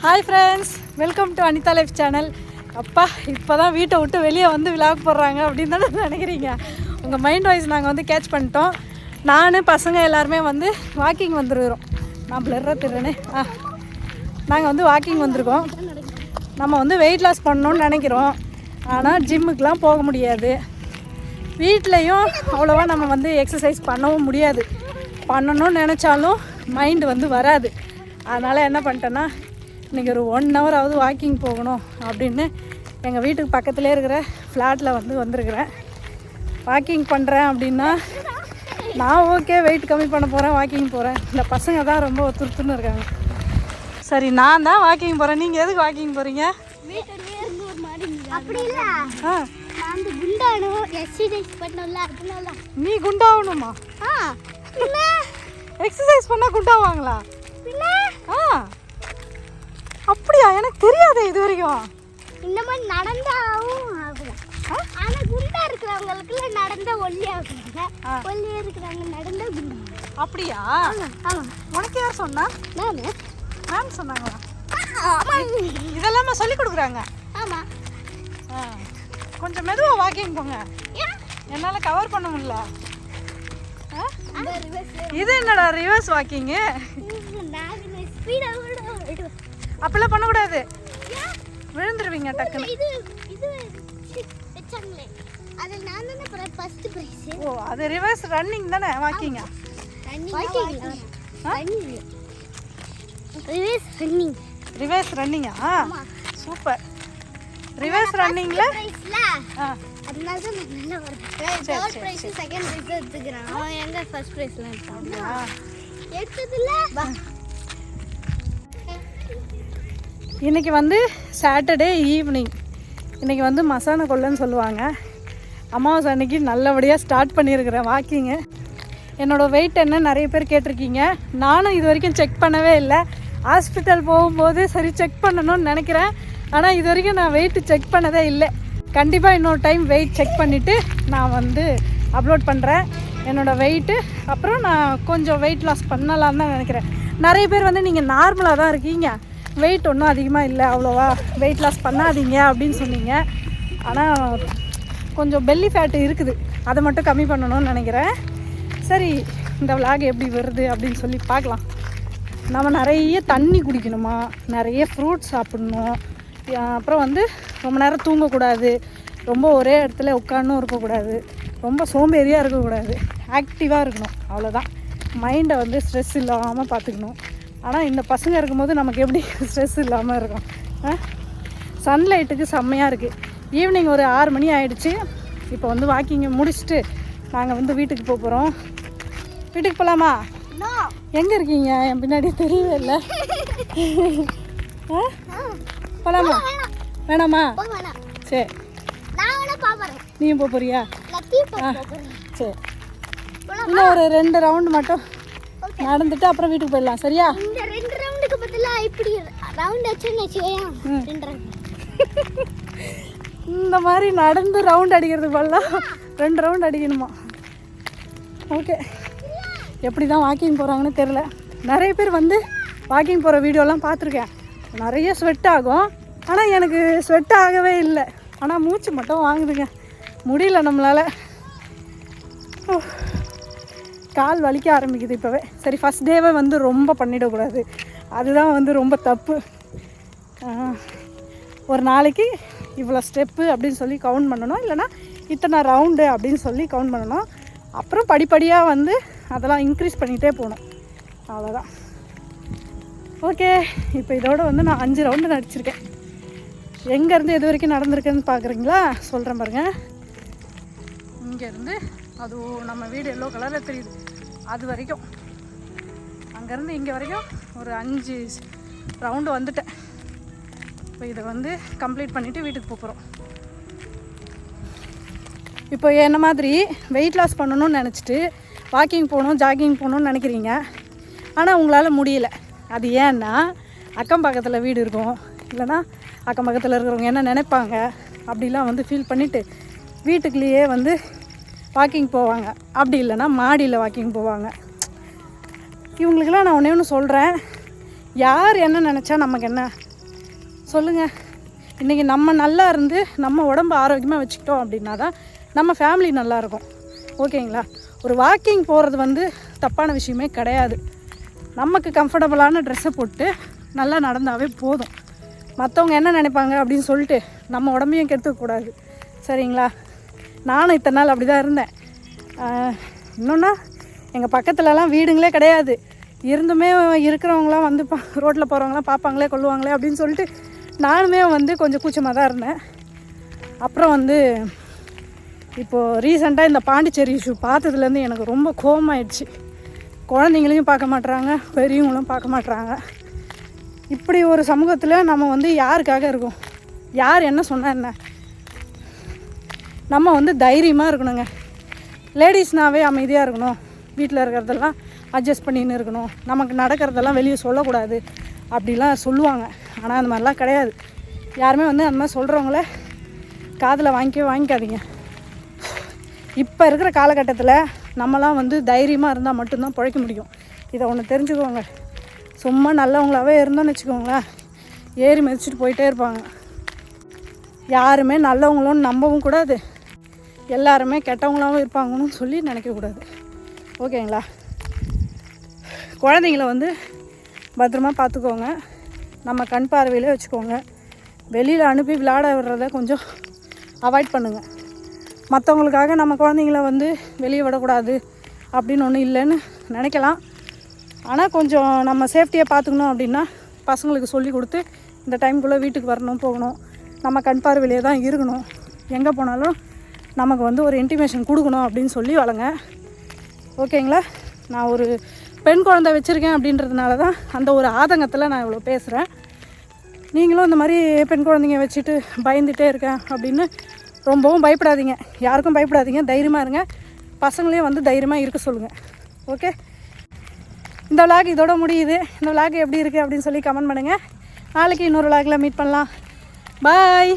Hi friends welcome to Anitha life channel அப்பா இப்போ தான் வீட்டை விட்டு வெளியே வந்து விழாக்கு போடுறாங்க அப்படின்னு தானே நினைக்கிறீங்க? உங்கள் மைண்ட் வாய்ஸ் நாங்கள் வந்து கேட்ச் பண்ணிட்டோம். நான் பசங்க எல்லாருமே வந்து வாக்கிங் வந்துருக்கிறோம். நான் பிளர்ற திருன்னு ஆ நாங்கள் வந்து வாக்கிங் வந்திருக்கோம். நம்ம வந்து வெயிட் லாஸ் பண்ணணும்னு நினைக்கிறோம். ஆனால் ஜிம்முக்கெலாம் போக முடியாது. வீட்லேயும் அவ்வளோவா நம்ம வந்து எக்ஸசைஸ் பண்ணவும் முடியாது. பண்ணணும்னு நினச்சாலும் மைண்டு வந்து வராது. அதனால் என்ன பண்ணிட்டேன்னா இன்றைக்கி ஒரு ஒன் ஹவராவது வாக்கிங் போகணும் அப்படின்னு எங்கள் வீட்டுக்கு பக்கத்துலேயே இருக்கிற ஃப்ளாட்டில் வந்து வந்திருக்கிறேன். வாக்கிங் பண்ணுறேன் அப்படின்னா நான் ஓகே வெயிட் கம்மி பண்ண போகிறேன் வாக்கிங் போகிறேன் இந்த பசங்க தான் ரொம்ப துருத்துன்னு இருக்காங்க. சரி நான் தான் வாக்கிங் போகிறேன் நீங்கள் எதுக்கு வாக்கிங் போகிறீங்க நீ குண்டாகணுமா எக்ஸசைஸ் பண்ணால் குண்டாவாங்களா ஆ. அப்படியா? எனக்கு தெரியாதே இது வரைக்கும் இந்த மாதிரி நடந்தாவும் ஆகும் ஆனா குண்டா இருக்கிறவங்களுக்கு நடந்தா ஒல்லி ஆகுறாங்க ஆ. ஒல்லியா இருக்கிறவங்க நடந்தா குண்டா. அப்படியா? உனக்கு யார் சொன்னா? நானு. மேம் சொன்னாங்களா? இதெல்லாம் சொல்லி கொடுக்குறாங்க. ஆமா. கொஞ்சம் மெதுவாக வாக்கிங் போங்க? என்னால் கவர் பண்ண முடியல. இது என்னடா ரிவர்ஸ் வாக்கிங்கு அப்பெல்லாம் பண்ணக்கூடாது? விழுந்துருவீங்க டக்குன்னு. இது இது வச்சாங்களே. அது நான் தானே ஃபர்ஸ்ட் பிரைஸ் ஓ அது ரிவர்ஸ் ரன்னிங் தானே? வாக்கிங்கா? வாக்கிங். ரிவர்ஸ் ரன்னிங் ரிவர்ஸ் ரன்னிங்கா ஆமா. சூப்பர். ரிவர்ஸ் ஆ. அதனால தான் நான் நல்லா சரி, தேர்ட் பிரைஸ் செகண்ட் பிரைஸ் எடுத்துக்கிறேன். அவன் எங்க ஃபர்ஸ்ட் பிரைஸ்ல எடுத்தான்? எடுத்ததுல இன்னைக்கு வந்து சாட்டர்டே ஈவினிங் இன்னைக்கு வந்து மசான கொள்ளன்னு சொல்லுவாங்க. அமாவாசை அன்னைக்கு நல்லபடியாக ஸ்டார்ட் பண்ணியிருக்கிறேன் வாக்கிங்கு என்னோடய வெயிட் என்ன நிறைய பேர் கேட்டிருக்கீங்க. நானும் இது வரைக்கும் செக் பண்ணவே இல்லை. ஹாஸ்பிட்டல் போகும்போது சரி செக் பண்ணணும்னு நினைக்கிறேன். ஆனால் இது வரைக்கும் நான் வெயிட் செக் பண்ணதே இல்லை. கண்டிப்பாக இன்னொரு டைம் வெயிட் செக் பண்ணிவிட்டு நான் வந்து அப்லோட் பண்ணுறேன் என்னோடய வெயிட்டு அப்புறம் நான் கொஞ்சம் வெயிட் லாஸ் பண்ணலான்னு தான் நினைக்கிறேன். நிறைய பேர் வந்து நீங்கள் நார்மலாக தான் இருக்கீங்க. வெயிட் ஒன்றும் அதிகமாக இல்லை அவ்வளோவா வெயிட் லாஸ் பண்ணாதீங்க அப்படின்னு சொன்னீங்க. ஆனால் கொஞ்சம் பெல்லி ஃபேட்டு இருக்குது. அதை மட்டும் கம்மி பண்ணணும்னு நினைக்கிறேன். சரி இந்த விலாக் எப்படி வருது அப்படின்னு சொல்லி பார்க்கலாம். நம்ம நிறைய தண்ணி குடிக்கணுமா? நிறைய ஃப்ரூட்ஸ் சாப்பிடணும். அப்புறம் வந்து ரொம்ப நேரம் தூங்கக்கூடாது. ரொம்ப ஒரே இடத்துல உட்காந்தும் இருக்கக்கூடாது. ரொம்ப சோம்பேறியாக இருக்கக்கூடாது. ஆக்டிவாக இருக்கணும். அவ்வளோதான் மைண்டை வந்து ஸ்ட்ரெஸ் இல்லாமல் பார்த்துக்கணும். ஆனால் இந்த பசங்க இருக்கும்போது நமக்கு எப்படி ஸ்ட்ரெஸ் இல்லாமல் இருக்கும்? சன்லைட்டுக்கு செம்மையாக இருக்குது ஈவினிங் ஒரு ஆறு மணி ஆயிடுச்சு. இப்போ வந்து வாக்கிங்கை முடிச்சுட்டு நாங்கள் வந்து வீட்டுக்கு போக போகிறோம் வீட்டுக்கு போகலாமா எங்கே இருக்கீங்க? என் பின்னாடி தெரியவே இல்லை ஆ போகலாமா வேணாமா. சரி நீயும் போக போறியா? சரி இன்னும் ஒரு ரெண்டு ரவுண்டு மட்டும். நடந்துட்டு அப்புறம் வீட்டுக்கு போயிடலாம். சரியா? இந்த ரெண்டு ரவுண்டுக்கு பதிலா இப்படி ரவுண்ட் வச்சுன்னு வச்சுக்கோயா ம். ரெண்டு ரவுண்ட் இந்த மாதிரி நடந்து ரவுண்ட் அடிக்கிறதுக்கு பதிலாக ரெண்டு ரவுண்ட் அடிக்கணுமா? ஓகே எப்படி தான் வாக்கிங் போகிறாங்கன்னு தெரில நிறைய பேர் வந்து வாக்கிங் போகிற வீடியோலாம் பார்த்துருக்கேன். நிறைய ஸ்வெட் ஆகும். ஆனால் எனக்கு ஸ்வெட் ஆகவே இல்லை. ஆனால் மூச்சு மட்டும் வாங்குதுங்க. முடியல நம்மளால். கால் வலிக்க ஆரம்பிக்குது இப்போவே. சரி ஃபஸ்ட் டேவே வந்து ரொம்ப பண்ணிடக்கூடாது. அதுதான் வந்து ரொம்ப தப்பு. ஒரு நாளைக்கு இவ்வளோ ஸ்டெப்பு அப்படின்னு சொல்லி கவுண்ட் பண்ணணும். இல்லைனா இத்தனை ரவுண்டு அப்படின்னு சொல்லி கவுண்ட் பண்ணணும். அப்புறம் படிப்படியாக வந்து அதெல்லாம் இன்க்ரீஸ் பண்ணிகிட்டே போகணும். அவ்வளோதான் ஓகே இப்போ இதோட வந்து நான் அஞ்சு ரவுண்டு நடிச்சிருக்கேன் எங்கேருந்து எது வரைக்கும் நடந்திருக்குன்னு பார்க்குறீங்களா சொல்கிறேன் பாருங்கள் இங்கேருந்து அது நம்ம வீடு எல்லோ கலரில் தெரியுது. அது வரைக்கும். அங்கேருந்து இங்கே வரைக்கும் ஒரு அஞ்சு ரவுண்டு வந்துட்டேன். இப்போ இதை வந்து கம்ப்ளீட் பண்ணிவிட்டு வீட்டுக்கு போகிறோம் இப்போ என்ன மாதிரி வெயிட் லாஸ் பண்ணணும்னு நினச்சிட்டு வாக்கிங் போகணும் ஜாகிங் போகணும்னு நினைக்கிறீங்க. ஆனால் உங்களால் முடியல. அது ஏன்னா அக்கம் பக்கத்தில் வீடு இருக்கும். இல்லைன்னா அக்கம் பக்கத்தில் இருக்கிறவங்க என்ன நினைப்பாங்க? அப்படிலாம் வந்து ஃபீல் பண்ணிவிட்டு வீட்டுக்குள்ளேயே வந்து வாக்கிங் போவாங்க. அப்படி இல்லைன்னா மாடியில் வாக்கிங் போவாங்க. இவங்களுக்கெல்லாம் நான் ஒன்றே ஒன்று சொல்கிறேன் யார் என்ன நினச்சா நமக்கு என்ன? சொல்லுங்கள் இன்றைக்கி நம்ம நல்லா இருந்து நம்ம உடம்பு ஆரோக்கியமாக வச்சுக்கிட்டோம் அப்படின்னா தான் நம்ம ஃபேமிலி நல்லாயிருக்கும் ஓகேங்களா ஒரு வாக்கிங் போகிறது வந்து தப்பான விஷயமே கிடையாது. நமக்கு கம்ஃபர்டபுளான ட்ரெஸ்ஸை போட்டு நல்லா நடந்தாவே போதும். மற்றவங்க என்ன நினைப்பாங்க அப்படின்னு சொல்லிட்டு நம்ம உடம்பையும் கெடுத்துக்கூடாது சரிங்களா? நானும் இத்தனை நாள் அப்படி தான் இருந்தேன் இன்னொன்னா எங்கள் பக்கத்துலலாம் வீடுங்களே கிடையாது. இருந்துமே இருக்கிறவங்களாம் வந்து பா ரோட்டில் போகிறவங்களாம் பார்ப்பாங்களே கொள்ளுவாங்களே அப்படின்னு சொல்லிட்டு நானுமே வந்து கொஞ்சம் கூச்சமாக தான் இருந்தேன். அப்புறம் வந்து இப்போது ரீசெண்டாக இந்த பாண்டிச்சேரி இஷ்யூ பார்த்ததுலேருந்து எனக்கு ரொம்ப கோவமாயிடுச்சு. குழந்தைங்களையும் பார்க்க மாட்டுறாங்க பெரியவங்களும் பார்க்க மாட்டுறாங்க இப்படி ஒரு சமூகத்தில் நம்ம வந்து யாருக்காக இருக்கோம்? யார் என்ன சொன்னால் என்ன? நம்ம வந்து தைரியமாக இருக்கணுங்க. லேடிஸ்னாவே அமைதியாக இருக்கணும். வீட்டில் இருக்கிறதெல்லாம் அட்ஜஸ்ட் பண்ணின்னு இருக்கணும். நமக்கு நடக்கிறதெல்லாம் வெளியே சொல்லக்கூடாது. அப்படிலாம் சொல்லுவாங்க. ஆனால் அந்த மாதிரிலாம் கிடையாது. யாருமே வந்து அந்த மாதிரி சொல்கிறவங்கள காதில் வாங்கிக்கவே வாங்கிக்காதீங்க. இப்போ இருக்கிற காலகட்டத்தில் நம்மலாம் வந்து தைரியமாக இருந்தால் மட்டும்தான் பிழைக்க முடியும். இதை ஒன்று தெரிஞ்சுக்கோங்க. சும்மா நல்லவங்களாகவே இருந்தோம்னு வச்சுக்கோங்களேன். ஏறி மிதிச்சிட்டு போயிட்டே இருப்பாங்க. யாருமே நல்லவங்களும் நம்பவும் கூடாது. எல்லாருமே கெட்டவங்களாகவும் இருப்பாங்கன்னு சொல்லி நினைக்கக்கூடாது ஓகேங்களா? குழந்தைங்கள வந்து பத்திரமா பார்த்துக்கோங்க. நம்ம கண் பார்வையிலே வச்சுக்கோங்க. வெளியில் அனுப்பி விளையாட விடுறத கொஞ்சம் அவாய்ட் பண்ணுங்கள் மற்றவங்களுக்காக நம்ம குழந்தைங்கள வந்து வெளியே விடக்கூடாது அப்படின்னு ஒன்றும் இல்லைன்னு நினைக்கலாம். ஆனால் கொஞ்சம் நம்ம சேஃப்டியை பார்த்துக்கணும் அப்படின்னா பசங்களுக்கு சொல்லி கொடுத்து இந்த டைம்குள்ளே வீட்டுக்கு வரணும் போகணும். நம்ம கண் பார்வையிலே தான் இருக்கணும். எங்கே போனாலும் நமக்கு வந்து ஒரு இன்டிமேஷன் கொடுக்கணும் அப்படின்னு சொல்லி வளங்க. ஓகேங்களா? நான் ஒரு பெண் குழந்தை வச்சுருக்கேன் அப்படின்றதுனால தான் அந்த ஒரு ஆதங்கத்தில் நான் இவ்வளோ பேசுகிறேன் நீங்களும் இந்த மாதிரி பெண் குழந்தைங்க வச்சுட்டு பயந்துகிட்டே இருக்கேன் அப்படின்னு ரொம்பவும் பயப்படாதீங்க. யாருக்கும் பயப்படாதீங்க. தைரியமாக இருங்க. பசங்களையும் வந்து தைரியமாக இருக்க சொல்லுங்கள் ஓகே? இந்த விளாக் இதோட முடியுது. இந்த விளாக் எப்படி இருக்குது அப்படின்னு சொல்லி கமெண்ட் பண்ணுங்கள் நாளைக்கு இன்னொரு விளாகில் மீட் பண்ணலாம். பாய்